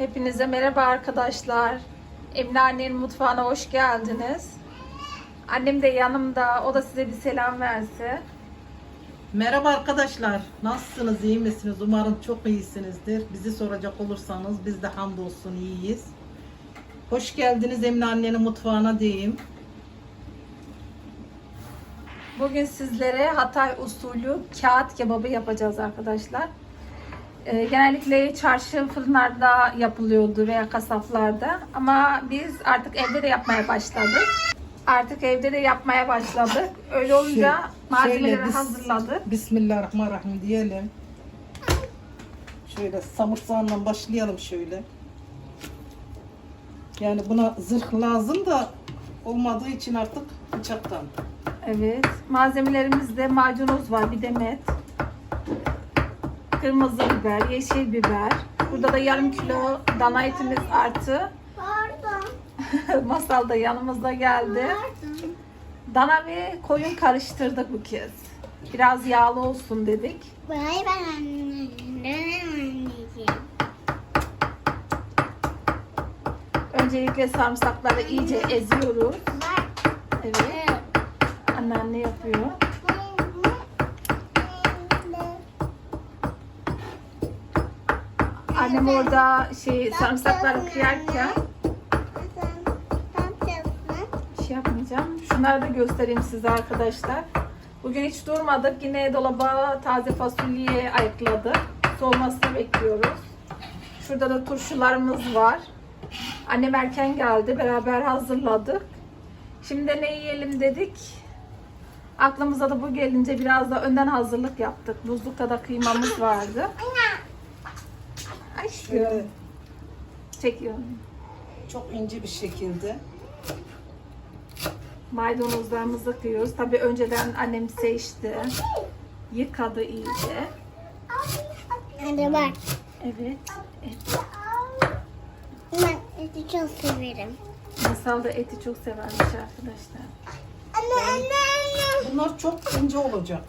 Hepinize merhaba arkadaşlar. Emine annenin mutfağına hoş geldiniz. Annem de yanımda. O da size bir selam verse. Merhaba arkadaşlar. Nasılsınız? iyi misiniz? Umarım çok iyisinizdir. Bizi soracak olursanız biz de hamdolsun iyiyiz. Hoş geldiniz Emine annenin mutfağına diyeyim. Bugün sizlere Hatay usulü kağıt kebabı yapacağız arkadaşlar. Ee, genellikle çarşı fırınlarda yapılıyordu veya kasaplarda. Ama biz artık evde de yapmaya başladık. Artık evde de yapmaya başladık. Öyle olunca Şöyle- malzemeleri şöyle hazırladık. Bismillahirrahmanirrahim diyelim. Şöyle samırsağından başlayalım şöyle. Yani buna zırh lazım da olmadığı için artık bıçaktan. Evet. Malzemelerimizde maydanoz var, bir demet. Kırmızı biber, yeşil biber. Burada da yarım kilo dana etimiz artı. Pardon. Masal da yanımızda geldi. Pardon. Dana ve koyun karıştırdık bu kez. Biraz yağlı olsun dedik. Bay ben anneciğim. Öncelikle sarımsakları iyice eziyoruz. Evet. Anneanne yapıyor. Annem orada şey sarımsakları kıyarken şey yapmayacağım. Şunları da göstereyim size arkadaşlar. Bugün hiç durmadık. Yine dolaba taze fasulye ayıkladık. Soğumasını bekliyoruz. Şurada da turşularımız var. Annem erken geldi. Beraber hazırladık. Şimdi ne yiyelim dedik. Aklımıza da bu gelince biraz da önden hazırlık yaptık. Buzlukta da kıymamız vardı. Ay Şöyle çekiyorum. çok ince bir şekilde. Maydanozlarımızı kıyıyoruz. Tabii önceden annem seçti. Yıkadı iyice. Hadi bak. Evet. Et. Ben eti çok severim. Masal da eti çok severmiş arkadaşlar. Anne anne anne. Bunlar çok ince olacak.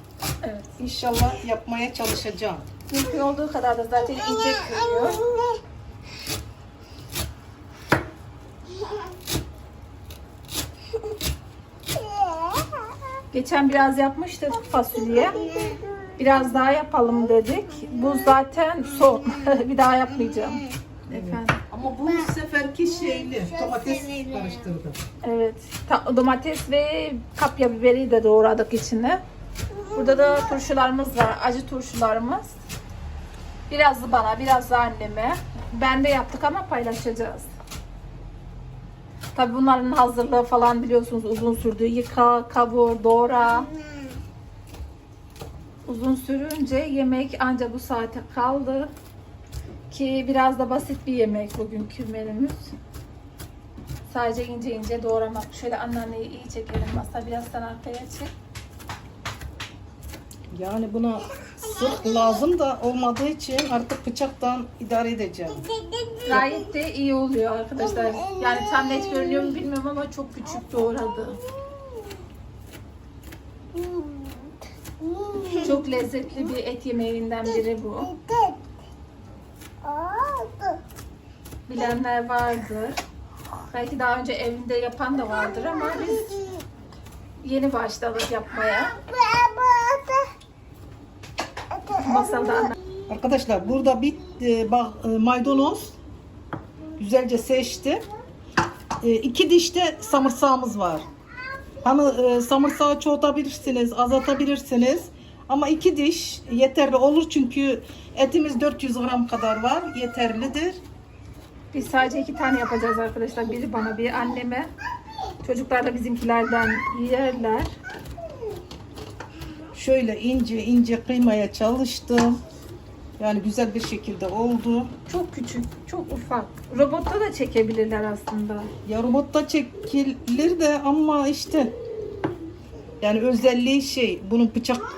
Evet. İnşallah yapmaya çalışacağım. Mümkün olduğu kadar da zaten ince kırıyor. Geçen biraz yapmıştık fasulye. Biraz daha yapalım dedik. Bu zaten son. bir daha yapmayacağım. Efendim. Ama bu seferki şeyli domates karıştırdım. Evet. ta- domates ve kapya biberi de doğradık içine. Burada da turşularımız var. Acı turşularımız. Biraz da bana, biraz da anneme. Ben de yaptık ama paylaşacağız. Tabii bunların hazırlığı falan biliyorsunuz uzun sürdü. Yıka, kavur, doğra. Uzun sürünce yemek ancak bu saate kaldı. Ki biraz da basit bir yemek bugünkü menümüz. Sadece ince ince doğramak. Şöyle anneanneyi iyi çekelim. Masa biraz sen arkaya çek. Yani buna zırh lazım da olmadığı için artık bıçaktan idare edeceğim. Gayet de iyi oluyor arkadaşlar. Yani tam net görünüyor mu bilmiyorum ama çok küçük doğradı. Çok lezzetli bir et yemeğinden biri bu. Bilenler vardır. Belki daha önce evinde yapan da vardır ama biz yeni başladık yapmaya. Masalda. Arkadaşlar burada bir e, bak, e, maydanoz güzelce seçti. E, iki diş de samırsağımız var. Hani e, samırsağı çoğaltabilirsiniz, azaltabilirsiniz. Ama iki diş yeterli olur çünkü etimiz 400 gram kadar var. Yeterlidir. Biz sadece iki tane yapacağız arkadaşlar. Biri bana, bir anneme. Çocuklar da bizimkilerden yerler. Şöyle ince ince kıymaya çalıştım. Yani güzel bir şekilde oldu. Çok küçük, çok ufak. Robotta da çekebilirler aslında. Ya robotta çekilir de ama işte yani özelliği şey bunun bıçak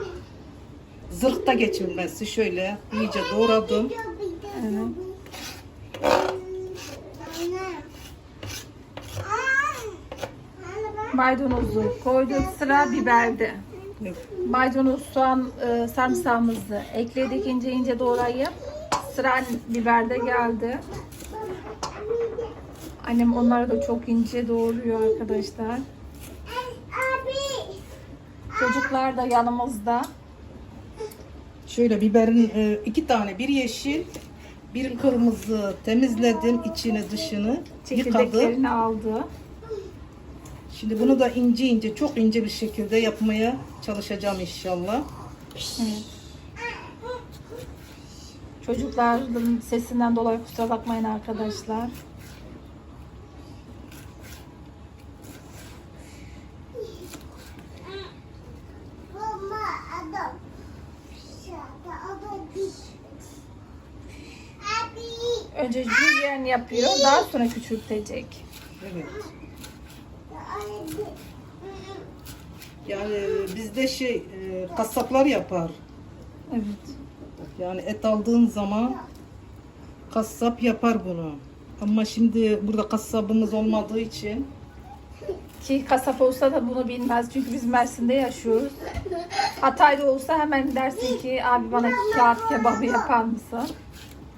zırhta geçirmesi şöyle iyice doğradım. Evet. Maydanozu koyduk. Sıra biberde. Maydanoz, soğan, e, sarımsağımızı ekledik ince ince doğrayıp. Sıra biberde geldi. Annem onları da çok ince doğruyor arkadaşlar. Çocuklar da yanımızda. Şöyle biberin e, iki tane bir yeşil bir kırmızı temizledim içini dışını yıkadım. Çekirdeklerini aldı. Şimdi bunu da ince ince çok ince bir şekilde yapmaya çalışacağım inşallah. Evet. Çocukların sesinden dolayı kusura bakmayın arkadaşlar. Önce julienne yapıyor, daha sonra küçültecek. Evet. Yani bizde şey e, kasaplar yapar. Evet. Yani et aldığın zaman kasap yapar bunu. Ama şimdi burada kasabımız olmadığı için Ki kasap olsa da bunu bilmez çünkü biz Mersin'de yaşıyoruz. Hatay'da olsa hemen dersin ki abi bana kağıt kebabı yapar mısın?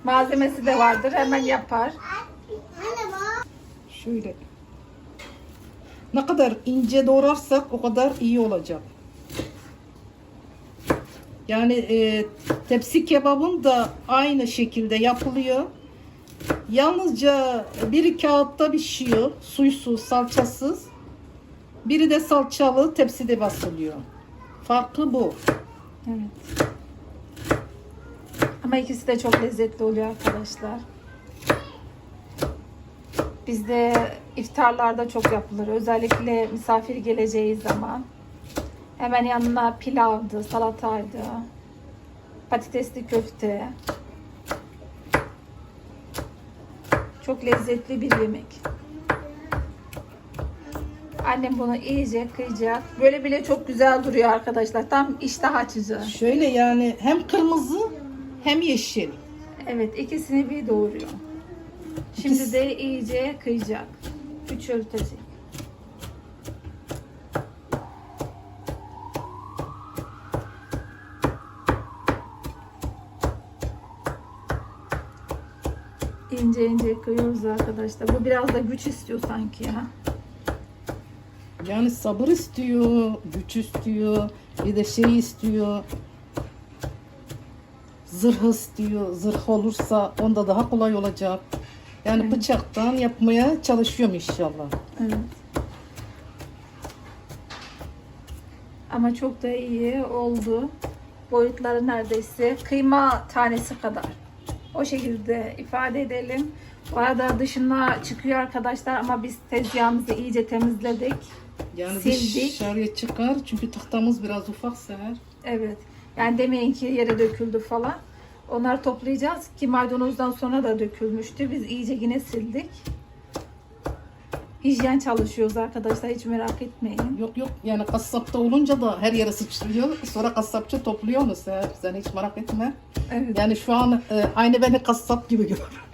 Malzemesi de vardır hemen yapar. Şöyle ne kadar ince doğrarsak o kadar iyi olacak. Yani e, tepsi kebabın da aynı şekilde yapılıyor. Yalnızca biri kağıtta pişiyor, suysuz, salçasız. Biri de salçalı tepside basılıyor. Farkı bu. Evet. Ama ikisi de çok lezzetli oluyor arkadaşlar. Bizde iftarlarda çok yapılır. Özellikle misafir geleceği zaman. Hemen yanına pilavdı, salataydı, patatesli köfte. Çok lezzetli bir yemek. Annem bunu iyice kıyacak. Böyle bile çok güzel duruyor arkadaşlar. Tam iştah açıcı. Şöyle yani hem kırmızı hem yeşil. Evet ikisini bir doğuruyor. Şimdi de iyice kıyacak. Küçültecek. İnce ince kıyıyoruz arkadaşlar. Bu biraz da güç istiyor sanki ya. Yani sabır istiyor, güç istiyor, bir de şey istiyor. Zırh istiyor. Zırh olursa onda daha kolay olacak. Yani bıçaktan yapmaya çalışıyorum inşallah. Evet. Ama çok da iyi oldu. Boyutları neredeyse kıyma tanesi kadar. O şekilde ifade edelim. Bu arada dışına çıkıyor arkadaşlar ama biz tezgahımızı iyice temizledik. Yani Sildik. dışarıya çıkar çünkü tahtamız biraz ufak seher. Evet. Yani demeyin ki yere döküldü falan. Onları toplayacağız ki maydanozdan sonra da dökülmüştü. Biz iyice yine sildik. Hijyen çalışıyoruz arkadaşlar hiç merak etmeyin. Yok yok yani kasapta olunca da her yere sıçrıyor. Sonra kasapçı topluyor mu seher? Sen hiç merak etme. Evet. Yani şu an e, aynı beni kasap gibi gör.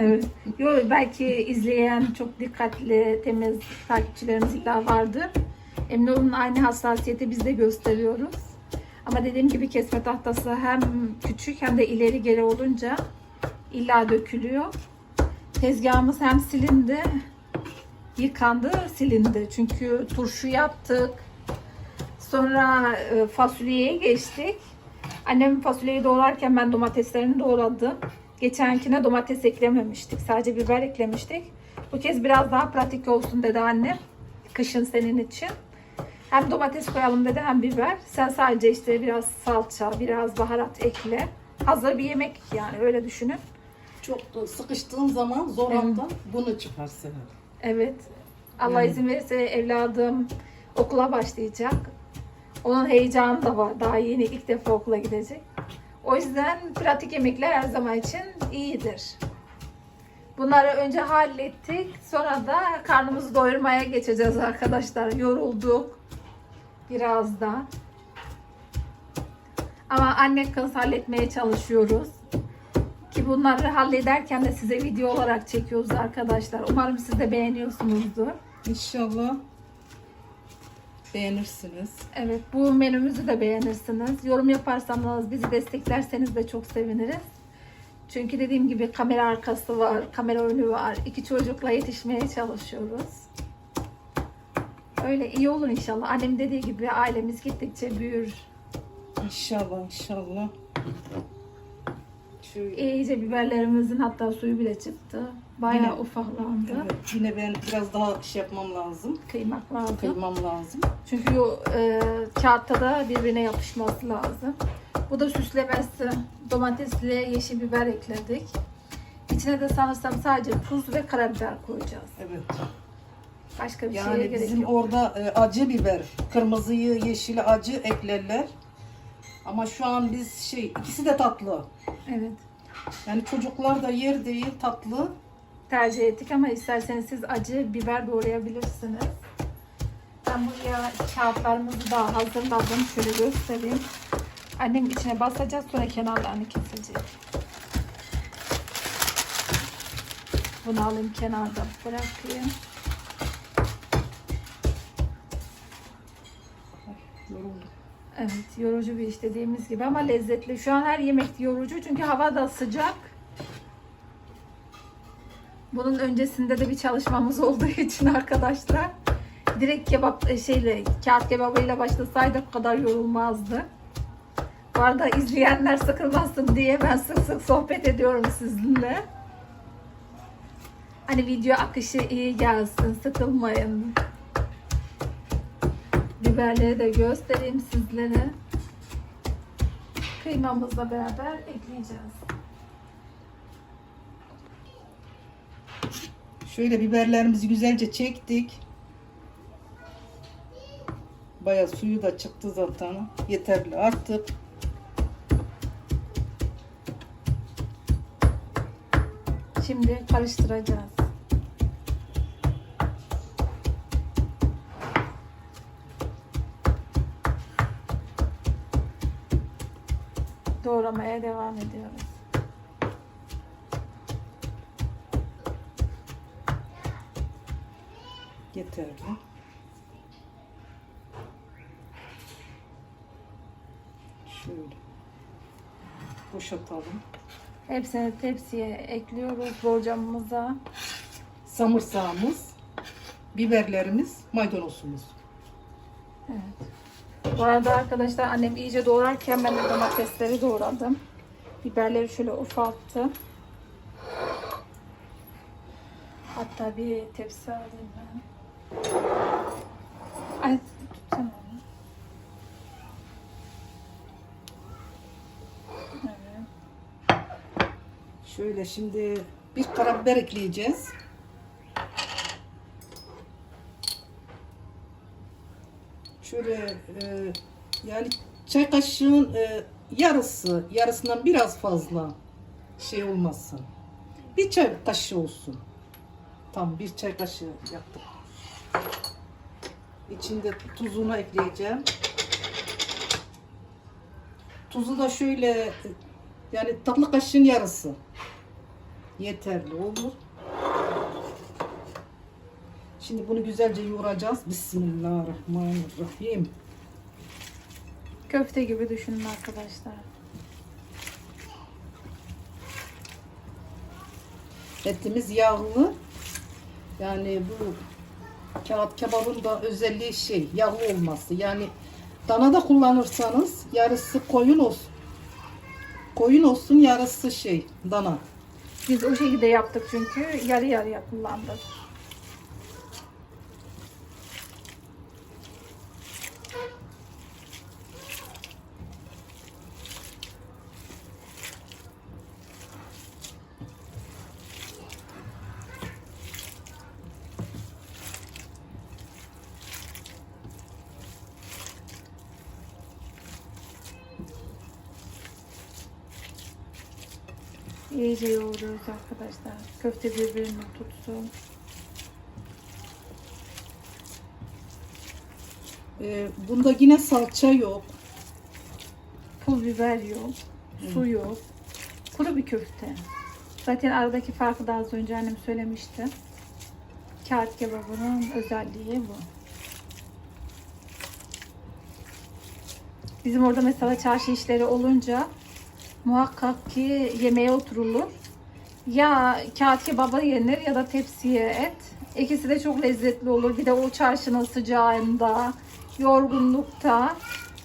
Evet. Yo, belki izleyen çok dikkatli, temiz takipçilerimiz illa vardır. Emin olun aynı hassasiyeti biz de gösteriyoruz. Ama dediğim gibi kesme tahtası hem küçük hem de ileri geri olunca illa dökülüyor. Tezgahımız hem silindi, yıkandı, silindi. Çünkü turşu yaptık. Sonra e, fasulyeye geçtik. Annem fasulyeyi doğrarken ben domateslerini doğradım. Geçenkine domates eklememiştik. Sadece biber eklemiştik. Bu kez biraz daha pratik olsun dedi annem. Kışın senin için. Hem domates koyalım dedi hem biber. Sen sadece işte biraz salça, biraz baharat ekle. Hazır bir yemek yani öyle düşünün. Çok e, sıkıştığın zaman zor Evet. anda bunu çıkar seher. Evet. Allah Yani. izin verirse evladım okula başlayacak. Onun heyecanı da var. Daha yeni ilk defa okula gidecek. O yüzden pratik yemekler her zaman için iyidir. Bunları önce hallettik. Sonra da karnımızı doyurmaya geçeceğiz arkadaşlar. Yorulduk. Biraz da. Ama anne kız halletmeye çalışıyoruz. Ki bunları hallederken de size video olarak çekiyoruz arkadaşlar. Umarım siz de beğeniyorsunuzdur. İnşallah beğenirsiniz. Evet bu menümüzü de beğenirsiniz. Yorum yaparsanız bizi desteklerseniz de çok seviniriz. Çünkü dediğim gibi kamera arkası var, kamera önü var. İki çocukla yetişmeye çalışıyoruz. Öyle iyi olur inşallah. Annem dediği gibi ailemiz gittikçe büyür. İnşallah inşallah. Şöyle. İyice biberlerimizin hatta suyu bile çıktı. Bayağı Yine- ufaklandı. Evet, yine ben biraz daha şey yapmam lazım. Kıymak lazım. Kıymam lazım. Çünkü o e, kağıtta da birbirine yapışması lazım. Bu da süslemesi. Domatesle yeşil biber ekledik. İçine de sanırsam sadece tuz ve karabiber koyacağız. Evet. Başka bir şeye Yani gerek bizim yok. orada e, acı biber, kırmızıyı, yeşili acı eklerler. Ama şu an biz şey ikisi de tatlı. Evet. Yani çocuklar da yer değil tatlı. Tercih ettik ama isterseniz siz acı biber doğrayabilirsiniz. Ben buraya kağıtlarımızı da hazırladım. Şöyle göstereyim. Annem içine basacak sonra kenarlarını kesecek. Bunu alayım kenarda bırakayım. Evet yorucu bir iş dediğimiz gibi ama lezzetli. Şu an her yemek yorucu çünkü hava da sıcak. Bunun öncesinde de bir çalışmamız olduğu için arkadaşlar direkt kebap e, şeyle kağıt kebabıyla başlasaydık bu kadar yorulmazdı. Bu arada izleyenler sıkılmasın diye ben sık sık sohbet ediyorum sizinle. Hani video akışı iyi gelsin, sıkılmayın. Biberleri de göstereyim sizlere. Kıymamızla beraber ekleyeceğiz. Şöyle biberlerimizi güzelce çektik. Bayağı suyu da çıktı zaten. Yeterli artık. Şimdi karıştıracağız. Doğramaya devam ediyoruz. Yeterli. Şöyle. Boşaltalım. Hepsini tepsiye ekliyoruz borcamımıza. Samırsağımız, biberlerimiz, maydanozumuz. Evet. Bu arada arkadaşlar annem iyice doğrarken ben de domatesleri doğradım. Biberleri şöyle ufalttım. Hatta bir tepsi alayım ben. Ay tutsana onu. Evet. Şöyle şimdi bir karabiber ekleyeceğiz. Şöyle e, yani çay kaşığın e, yarısı, yarısından biraz fazla şey olmasın. Bir çay kaşığı olsun. Tam bir çay kaşığı yaptık. İçinde tuzunu ekleyeceğim. Tuzu da şöyle e, yani tatlı kaşığın yarısı yeterli olur. Şimdi bunu güzelce yoğuracağız. Bismillahirrahmanirrahim. Köfte gibi düşünün arkadaşlar. Etimiz yağlı. Yani bu kağıt kebabın da özelliği şey yağlı olması. Yani dana da kullanırsanız yarısı koyun olsun. Koyun olsun yarısı şey dana. Biz o şekilde yaptık çünkü yarı yarıya kullandık. İyice yoğuruyoruz arkadaşlar. Köfte birbirini tutsun. Ee, bunda yine salça yok. Pul biber yok. Su yok. Kuru bir köfte. Zaten aradaki farkı da az önce annem söylemişti. Kağıt kebabının özelliği bu. Bizim orada mesela çarşı işleri olunca muhakkak ki yemeğe oturulur. Ya kağıt kebaba yenir ya da tepsiye et. İkisi de çok lezzetli olur. Bir de o çarşının sıcağında, yorgunlukta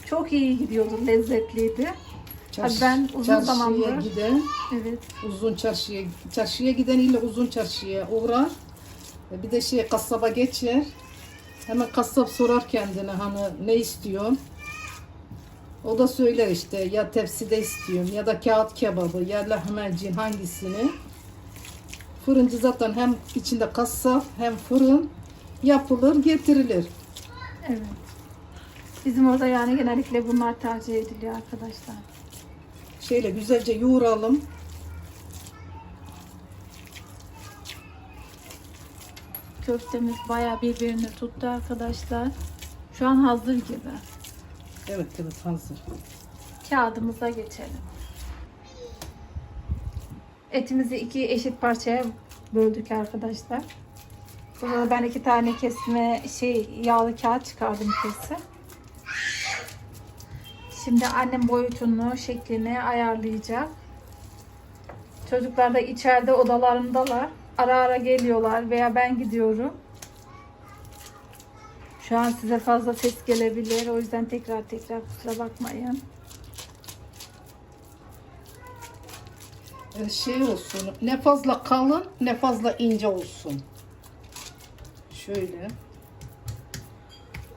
çok iyi gidiyordu, lezzetliydi. Abi ben uzun çarşıya zamandır- giden, Evet. uzun çarşıya, çarşıya giden ile uzun çarşıya uğrar. E, Bir de şey kasaba geçer. Hemen kasap sorar kendine hani ne istiyor. O da söyler işte ya tepside istiyorum ya da kağıt kebabı ya lahmacun hangisini. Fırıncı zaten hem içinde kasap hem fırın yapılır getirilir. Evet. Bizim orada yani genellikle bunlar tercih ediliyor arkadaşlar. Şöyle güzelce yoğuralım. Köftemiz bayağı birbirini tuttu arkadaşlar. Şu an hazır gibi. Evet evet hazır. Kağıdımıza geçelim. Etimizi iki eşit parçaya böldük arkadaşlar. Burada ben iki tane kesme şey yağlı kağıt çıkardım kesin. Şimdi annem boyutunu, şeklini ayarlayacak. Çocuklar da içeride odalarındalar. Ara ara geliyorlar veya ben gidiyorum. Şu an size fazla ses gelebilir. O yüzden tekrar tekrar kusura bakmayın. Ee, şey olsun ne fazla kalın ne fazla ince olsun. Şöyle.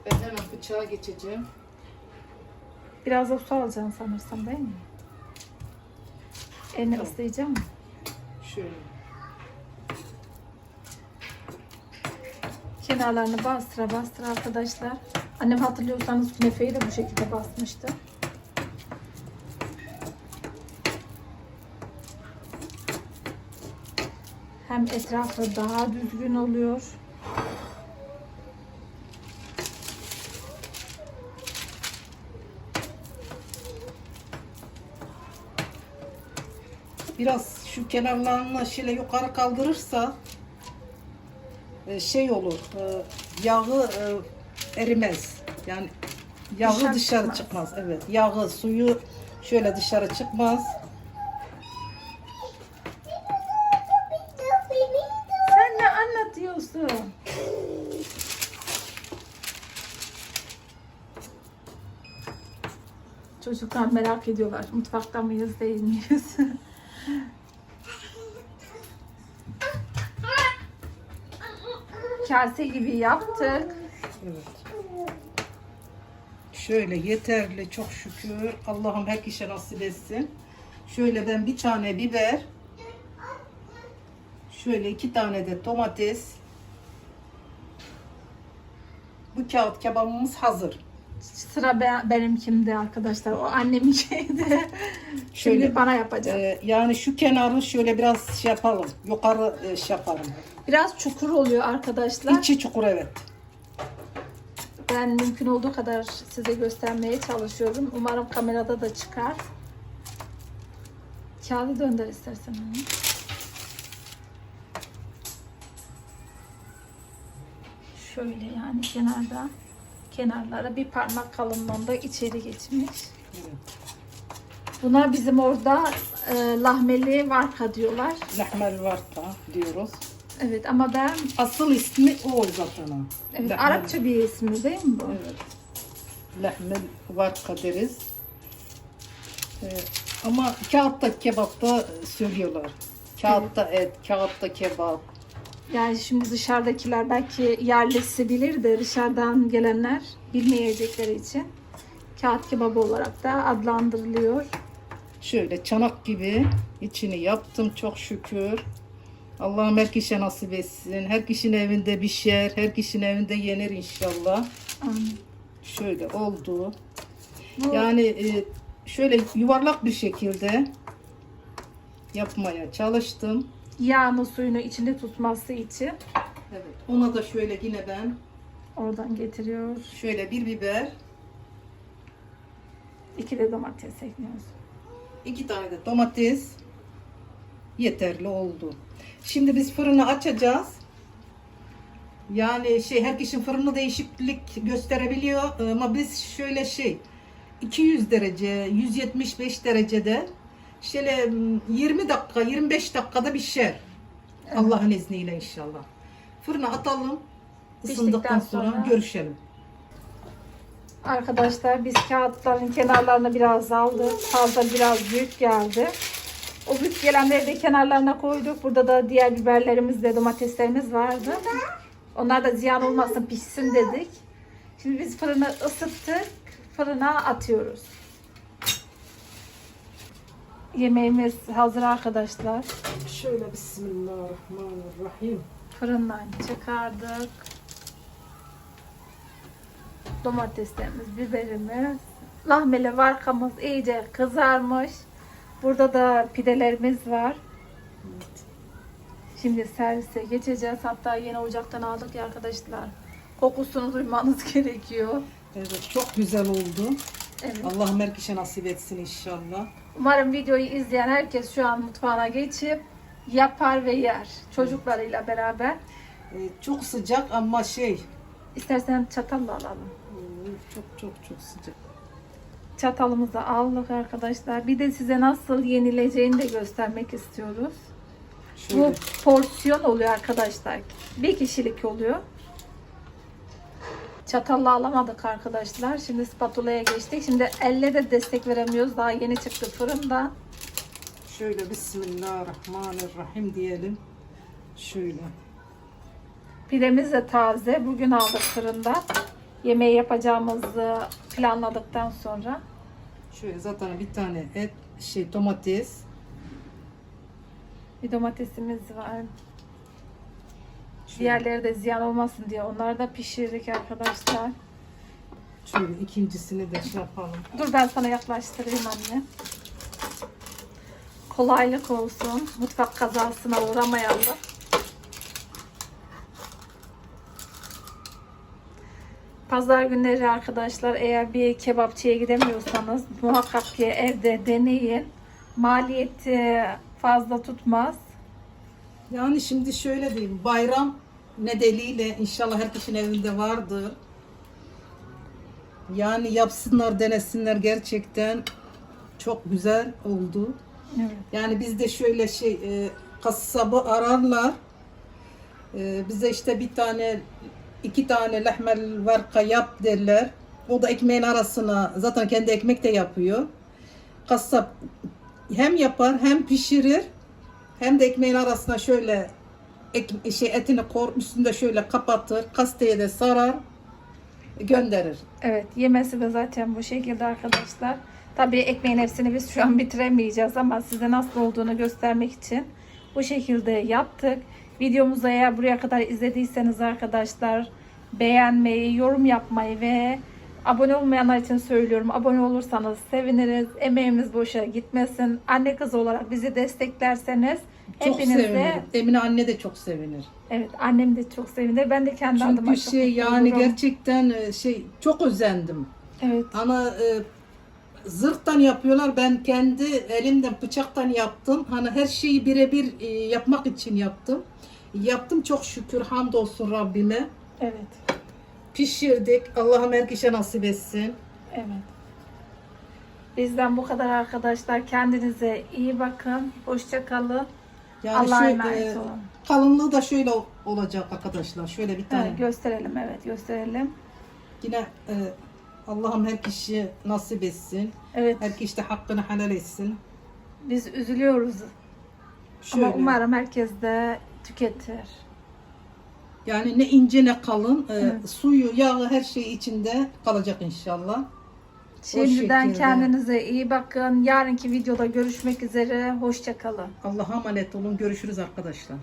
Ben hemen bıçağa geçeceğim. Biraz da su alacaksın sanırsam değil mi? Elini Tamam. ıslayacağım mı? Şöyle. Kenarlarını bastıra bastıra arkadaşlar. Annem hatırlıyorsanız künefeyi de bu şekilde basmıştı. Hem etrafı daha düzgün oluyor. Biraz şu kenarlarını şöyle yukarı kaldırırsa şey olur. e, Yağı e, erimez. Yani yağı Dışarı dışarı, çıkmaz. çıkmaz. Evet. Yağı, suyu şöyle dışarı çıkmaz. Sen ne anlatıyorsun? Çocuklar merak ediyorlar. Mutfakta mıyız değil miyiz? Kase gibi yaptık. Evet. Şöyle yeterli çok şükür. Allah'ım her kişiye nasip etsin. Şöyle ben bir tane biber. Şöyle iki tane de domates. Bu kağıt kebabımız hazır. Sıra be- benimkimde arkadaşlar. O annemin şeydi. Şimdi Şöyle, bana yapacak. Ee, yani şu kenarı şöyle biraz şey yapalım. Yukarı e, şey yapalım. Biraz çukur oluyor arkadaşlar. İçi çukur evet. Ben mümkün olduğu kadar size göstermeye çalışıyorum. Umarım kamerada da çıkar. Kağıdı döndür istersen. onu. Şöyle yani kenarda kenarlara bir parmak kalınlığında içeri geçmiş. Bunlar bizim orada e, lahmeli varka diyorlar. Lahmel varta diyoruz. Evet ama ben Asıl ismi o zaten. ha. evet, Lahmel- Arapça bir ismi değil mi bu? Evet. Lahmel varka deriz. Ee, ama kağıtta kebapta söylüyorlar. Kağıtta et, kağıtta kebap. Yani şimdi dışarıdakiler belki yerlisi bilir de dışarıdan gelenler bilmeyecekleri için kağıt kebabı olarak da adlandırılıyor. Şöyle çanak gibi içini yaptım çok şükür. Allah'ım her kişiye nasip etsin. Her kişinin evinde pişer, her kişinin evinde yenir inşallah. Amin. Şöyle oldu. Bu Yani e, şöyle yuvarlak bir şekilde yapmaya çalıştım. Yağını suyunu içinde tutması için Evet. Ona da şöyle yine ben oradan getiriyor. şöyle bir biber, İki de domates ekliyoruz. iki tane de domates yeterli oldu. Şimdi biz fırını açacağız. Yani şey her kişinin fırını değişiklik gösterebiliyor ama biz şöyle şey 200 derece 175 derecede şöyle mm, 20 dakika 25 dakikada pişer. Allah'ın izniyle inşallah. Fırına atalım. Isındıktan sonra, sonra- görüşelim. Arkadaşlar biz kağıtların kenarlarını biraz aldık. Fazla biraz büyük geldi. O büyük gelenleri de kenarlarına koyduk. Burada da diğer biberlerimiz ve domateslerimiz vardı. Onlar da ziyan olmasın pişsin dedik. Şimdi biz fırını ısıttık. Fırına atıyoruz. Yemeğimiz hazır arkadaşlar. Şöyle Bismillahirrahmanirrahim. Fırından çıkardık. Domateslerimiz, biberimiz, lahmeli varkamız iyice kızarmış. Burada da pidelerimiz var. Şimdi servise geçeceğiz. Hatta yeni ocaktan aldık ya arkadaşlar. Kokusunu duymanız gerekiyor. Evet, çok güzel oldu. Evet. Allah'ım herkese nasip etsin inşallah. Umarım videoyu izleyen herkes şu an mutfağına geçip yapar ve yer. Çocuklarıyla beraber. Ee, çok sıcak ama şey İstersen çatalla alalım. çok çok çok sıcak. Çatalımızı aldık arkadaşlar. Bir de size nasıl yenileceğini de göstermek istiyoruz. Şöyle. Bu porsiyon oluyor arkadaşlar. Bir kişilik oluyor. Çatalla alamadık arkadaşlar. Şimdi spatula'ya geçtik. Şimdi elle de destek veremiyoruz. Daha yeni çıktı fırından. Şöyle Bismillahirrahmanirrahim diyelim. Şöyle. Pidemiz de taze. Bugün aldık fırından. Yemeği yapacağımızı planladıktan sonra. Şöyle zaten bir tane et, şey domates. Bir domatesimiz var. Diğerleri de ziyan olmasın diye onları da pişirdik arkadaşlar. şöyle ikincisini de şey yapalım. Dur ben sana yaklaştırayım anne. Kolaylık olsun. Mutfak kazasına uğramayalım. Pazar günleri arkadaşlar eğer bir kebapçıya gidemiyorsanız muhakkak ki evde deneyin. Maliyeti fazla tutmaz. Yani şimdi şöyle diyeyim. Bayram nedeniyle inşallah herkesin evinde vardır. Yani yapsınlar, denesinler gerçekten çok güzel oldu. Evet. Yani bizde şöyle şey e, kasabı ararlar. E, bize işte bir tane iki tane lehmel varka yap derler. O da ekmeğin arasına zaten kendi ekmek de yapıyor. Kasap hem yapar hem pişirir hem de ekmeğin arasına şöyle ek, şey etini kor üstünde şöyle kapatır. Kasteye de sarar gönderir. Evet yemesi de zaten bu şekilde arkadaşlar. Tabii ekmeğin hepsini biz şu an bitiremeyeceğiz ama size nasıl olduğunu göstermek için bu şekilde yaptık. Videomuzu eğer buraya kadar izlediyseniz arkadaşlar beğenmeyi, yorum yapmayı ve abone olmayanlar için söylüyorum. Abone olursanız seviniriz. Emeğimiz boşa gitmesin. Anne kız olarak bizi desteklerseniz Çok hepinize sevinirim. Emine anne de çok sevinir. evet annem de çok sevinir. Ben de kendi adıma Çünkü çok şey mutlu yani olurum. gerçekten e, şey çok özendim. Evet. Ana e, zırhtan yapıyorlar. Ben kendi elimden bıçaktan yaptım. Hani her şeyi birebir e, yapmak için yaptım. Yaptım çok şükür hamdolsun Rabbime. Evet. Pişirdik. Allah'ım herkese nasip etsin. Evet. Bizden bu kadar arkadaşlar. Kendinize iyi bakın. Hoşça kalın. Yani Allah'a şöyle, emanet olun. kalınlığı da şöyle olacak arkadaşlar. Şöyle bir tane. Evet, gösterelim evet gösterelim. Yine e, Allah'ım her kişiye nasip etsin. Evet Her kişi de hakkını helal etsin. biz üzülüyoruz Şöyle. ama umarım herkes de tüketir. Yani ne ince ne kalın. e, Evet. Suyu, yağı her şey içinde kalacak inşallah. Şimdiden şekilde. kendinize iyi bakın. Yarınki videoda görüşmek üzere. Hoşça kalın. Allah'a emanet olun. Görüşürüz arkadaşlar.